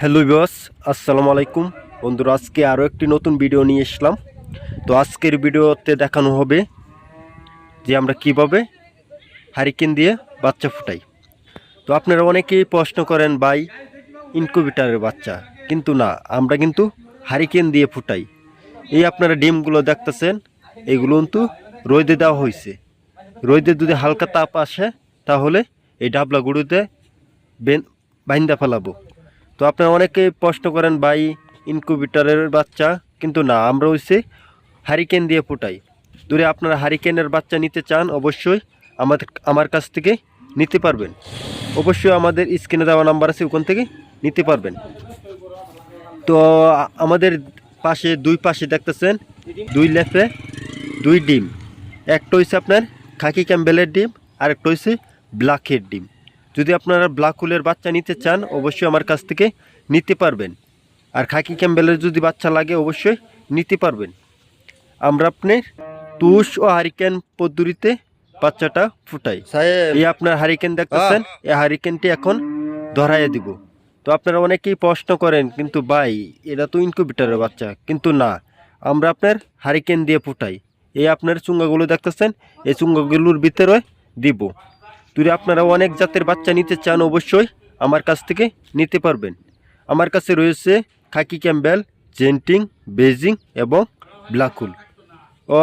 Hello boss আসসালামু আলাইকুম। বন্ধুরা, আজকে আরও একটি নতুন ভিডিও নিয়ে এসলাম। তো আজকের ভিডিওতে দেখানো হবে যে আমরা কীভাবে হারিকেন দিয়ে বাচ্চা ফুটাই। তো আপনারা অনেকেই প্রশ্ন করেন, ভাই ইনকুবেটারের বাচ্চা? কিন্তু না, আমরা কিন্তু হারিকেন দিয়ে ফুটাই। এই আপনারা ডিমগুলো দেখতেছেন, এগুলো কিন্তু রোদে দেওয়া হয়েছে। রোদে যদি হালকা তাপ আসে, তাহলে এই ডাবলাগুলোতে বেন বাইন্দা ফেলাবো। তো আপনারা অনেকে প্রশ্ন করেন, ভাই ইনকুবেটারের বাচ্চা? কিন্তু না, আমরা হচ্ছে হারিকেন দিয়ে ফুটাই। দূরে আপনারা হারিকেনের বাচ্চা নিতে চান, অবশ্যই আমাদের আমার কাছ থেকে নিতে পারবেন। অবশ্যই আমাদের স্ক্রিনে দেওয়া নাম্বার আছে, ওখান থেকে নিতে পারবেন। তো আমাদের পাশে, দুই পাশে দেখতেছেন, দুই লেফে দুই ডিম। একটা হচ্ছে আপনার খাকি ক্যাম্বেলের ডিম আর একটা হচ্ছে ব্ল্যাকের ডিম। যদি আপনারা ব্ল্যাক হোলের বাচ্চা নিতে চান অবশ্যই আমার কাছ থেকে নিতে পারবেন। আর খাকি ক্যাম্বেলের যদি বাচ্চা লাগে অবশ্যই নিতে পারবেন। আমরা আপনার তুষ ও হারিকেন পদ্ধতিতে বাচ্চাটা ফুটাই। এই আপনার হারিকেন দেখতেছেন এই হারিকেনটি এখন ধরাইয়া দিব। তো আপনারা অনেকেই প্রশ্ন করেন কিন্তু ভাই এটা তো ইনকিউবেটারের বাচ্চা কিন্তু না। আমরা আপনার হারিকেন দিয়ে ফুটাই। এই আপনার চুঙ্গাগুলো দেখতেছেন এই চুঙ্গাগুলোর ভিতরে দিব। যদি আপনারা অনেক জাতের বাচ্চা নিতে চান অবশ্যই আমার কাছ থেকে নিতে পারবেন। আমার কাছে রয়েছে খাকি ক্যাম্বেল, জেন্টিং, বেজিং এবং ব্ল্যাকুল ও